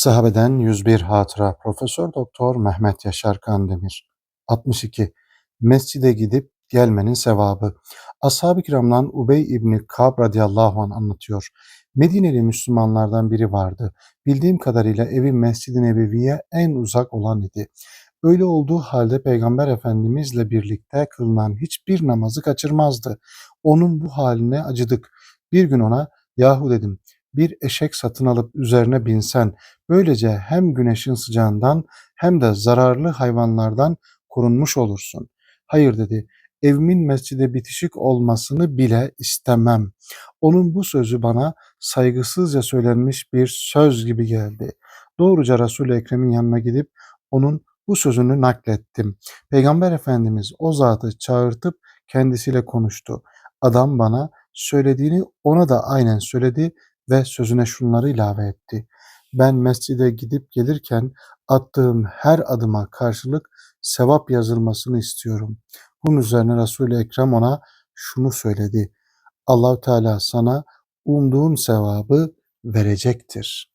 Sahabeden 101 Hatıra Profesör Doktor Mehmet Yaşar Kandemir 62. Mescide gidip gelmenin sevabı. Ashab-ı kiramdan Ubey İbni Kab radıyallahu anh anlatıyor. Medineli Müslümanlardan biri vardı. Bildiğim kadarıyla evi Mescid-i Nebevi'ye en uzak olan idi. Öyle olduğu halde Peygamber Efendimizle birlikte kılınan hiçbir namazı kaçırmazdı. Onun bu haline acıdık. Bir gün ona yahu dedim bir eşek satın alıp üzerine binsen böylece hem güneşin sıcağından hem de zararlı hayvanlardan korunmuş olursun. Hayır dedi. Evimin mescide bitişik olmasını bile istemem. Onun bu sözü bana saygısızca söylenmiş bir söz gibi geldi. Doğruca Resul-i Ekrem'in yanına gidip onun bu sözünü naklettim. Peygamber Efendimiz o zatı çağırtıp kendisiyle konuştu. Adam bana söylediğini ona da aynen söyledi ve sözüne şunları ilave etti. Ben mescide gidip gelirken attığım her adıma karşılık sevap yazılmasını istiyorum. Bunun üzerine Resul-i Ekrem ona şunu söyledi. Allahu Teala sana umduğun sevabı verecektir.